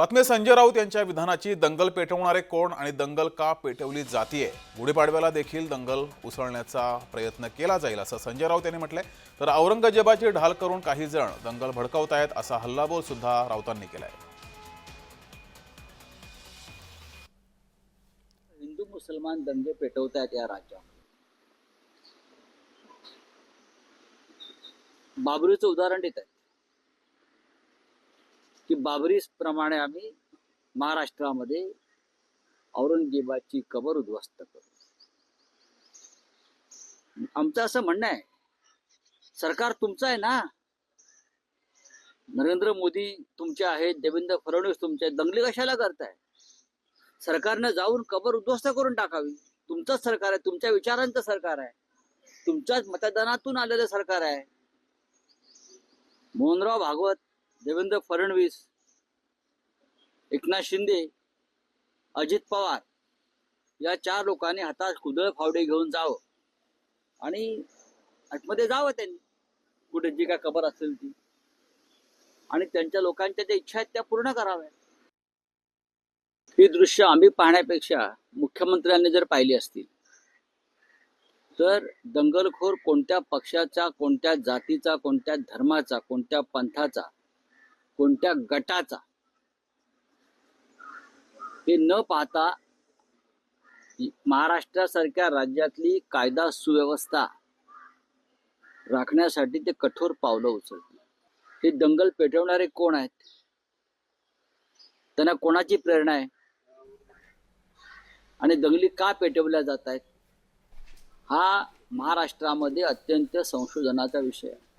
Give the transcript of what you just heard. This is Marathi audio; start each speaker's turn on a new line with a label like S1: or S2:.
S1: बातमी संजय राऊत यांच्या विधानाची दंगल पेटवणारे कोण आणि दंगल का पेटवली जातीये? गुढीपाडव्याला देखील दंगल उसळण्याचा प्रयत्न केला जाईल असं संजय राऊत यांनी म्हटलंय. तर औरंगजेबाची ढाल करून काही जण दंगल भडकवतायत असा हल्लाबोल सुद्धा राऊतांनी केलाय.
S2: हिंदू मुसलमान दंगे पेटवतायत या राज्यात बाबरीचं उदाहरण देत आहेत. की बाबरी प्रमाणे आम्ही महाराष्ट्रामध्ये औरंगजेबाची कबर उद्ध्वस्त करू. आमचं असं म्हणणं आहे सरकार तुमचं आहे ना? नरेंद्र मोदी तुमचे आहेत देवेंद्र फडणवीस तुमचे आहेत दंगली कशाला करताय? सरकारनं जाऊन कबर उद्ध्वस्त करून टाकावी. तुमचंच सरकार आहे तुमच्या विचारांचं सरकार आहे. तुमच्याच मतदानातून आलेलं सरकार आहे. मोहनराव भागवत देवेंद्र फडणवीस एकनाथ शिंदे अजित पवार या चार लोकांनी हातात कुदळ फावडे घेऊन जावं. आणि आतमध्ये जावं त्यांनी. कुठे जी काय कबर असेल ती. आणि त्यांच्या लोकांच्या ज्या इच्छा आहेत त्या पूर्ण कराव्या ही दृश्य आम्ही पाहण्यापेक्षा मुख्यमंत्र्यांनी जर पाहिली असतील तर दंगलखोर कोणत्या पक्षाचा कोणत्या जातीचा कोणत्या धर्माचा कोणत्या पंथाचा कोणत्या गटाचा? हे न पाहता महाराष्ट्रासारख्या राज्यातली कायदा सुव्यवस्था राखण्यासाठी ते कठोर पावलं उचलते हे दंगल पेटवणारे कोण आहेत? त्यांना कोणाची प्रेरणा आहे? आणि दंगली का पेटवल्या जात आहेत? हा महाराष्ट्रामध्ये अत्यंत संशोधनाचा विषय आहे.